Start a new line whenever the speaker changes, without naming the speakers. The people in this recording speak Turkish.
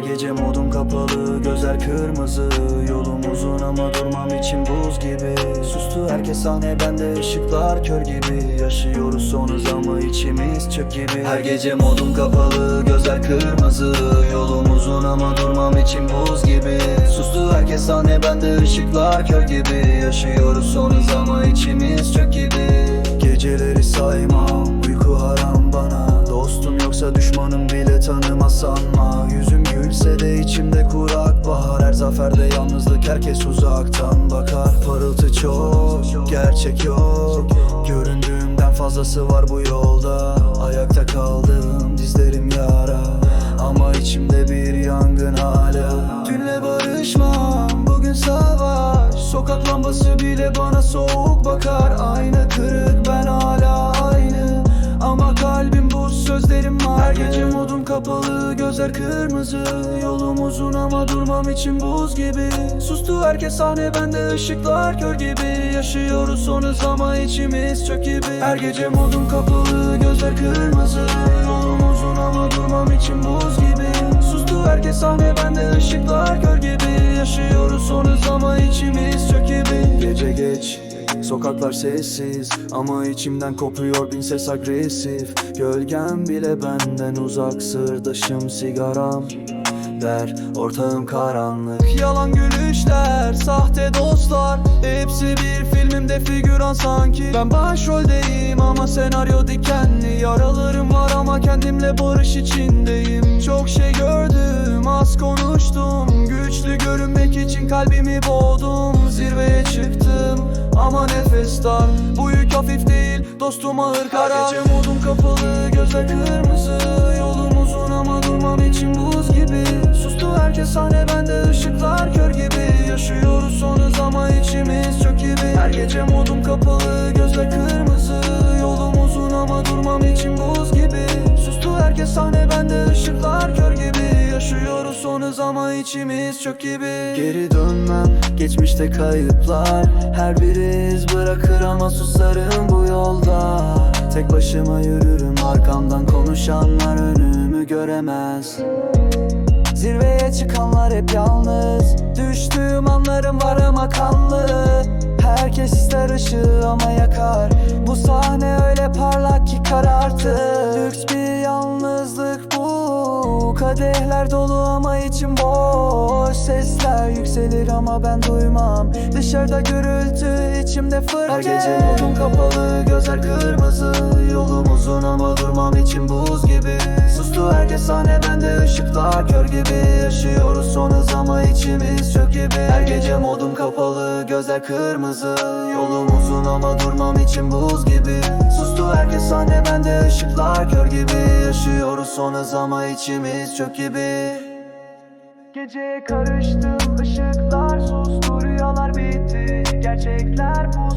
gece modum kapalı gözler kırmızı. Yolum uzun ama durmam için buz gibi. Sustu herkes sahne bende ışıklar kör gibi. Yaşıyoruz son ama içimiz çöp gibi. Her gece modum kapalı gözler kırmızı. Yolum uzun ama durmam için buz gibi. Sustu herkes sahne bende ışıklar kör gibi. Yaşıyoruz son ama içimiz çöp gibi. Geceleri saymam uyku haram bana. Dostum yoksa düşmanım bile tanımaz sanma Yüzüm gülse de içimde kurak bahar. Her zaferde yalnızlık herkes uzaktan bakar. Parıltı çok gerçek yok. Göründüğümden fazlası var bu yolda. Ayakta kaldım dizlerim yara. Ama içimde bir yangın hala. Dünle barışmam bugün savaş. Sokak lambası bile bana soğuk gözler kırmızı Yolum uzun ama durmam için buz gibi. Sustu herkes sahne bende ışıklar kör gibi. Yaşıyoruz son hız ama içimiz çök gibi. Her gece modum kapalı gözler kırmızı. Yolum uzun ama durmam için buz gibi. Sustu herkes sahne bende ışıklar kör gibi. Yaşıyoruz son hız ama içimiz çök gibi. Gece geç Sokaklar sessiz ama içimden kopuyor bin ses agresif. Gölgem bile benden uzak sırdaşım sigaram Der. Ortağım karanlık. Yalan gülüşler, sahte dostlar. Hepsi bir filmimde figüran sanki. Ben başroldeyim ama senaryo dikenli. Yaralarım var ama kendimle barış içindeyim. Çok şey gördüm, az konuştum. Güçlü görünmek için kalbimi boğdum. Zirveye çıktım ama nefes dar. Bu yük hafif değil, dostum ağır karar. Her gece modum kapalı, gözler kırmızı. Yolum uzun ama durmam için buz gibi. Sustu herkes sahne bende ışıklar kör gibi. Yaşıyoruz son hız ama içimiz çök gibi. Her gece modum kapalı gözler kırmızı Yaşıyoruz son hız ama içimiz çök gibi. Geri dönmem geçmişte kayıplar. Her biri iz bırakır ama susarım bu yolda. Tek başıma yürürüm arkamdan konuşanlar önümü göremez. Zirveye çıkanlar hep yalnız. Düştüğüm anlarım var ama kanlı. Herkes ister ışığı ama yakar. Bu sahne öyle parlak ki karartır. Lüks bir yalnızlık Kadehler dolu ama içim boş. Sesler yükselir ama ben duymam. Dışarıda gürültü içimde fırtına. Her gece modum kapalı gözler kırmızı. Yolum uzun ama durmam için buz gibi Sustu herkes sahne bende ışıklar kör gibi Yaşıyoruz. Son hız ama içimiz çök gibi. Her gece modum kapalı gözler kırmızı. Yolum uzun ama durmam için buz gibi. Sustu herkes sahne bende ışıklar kör gibi Yaşıyoruz. Son hız ama içimiz çök gibi. Geceye karıştım ışıklar sustu rüyalar bitti. Gerçekler puslu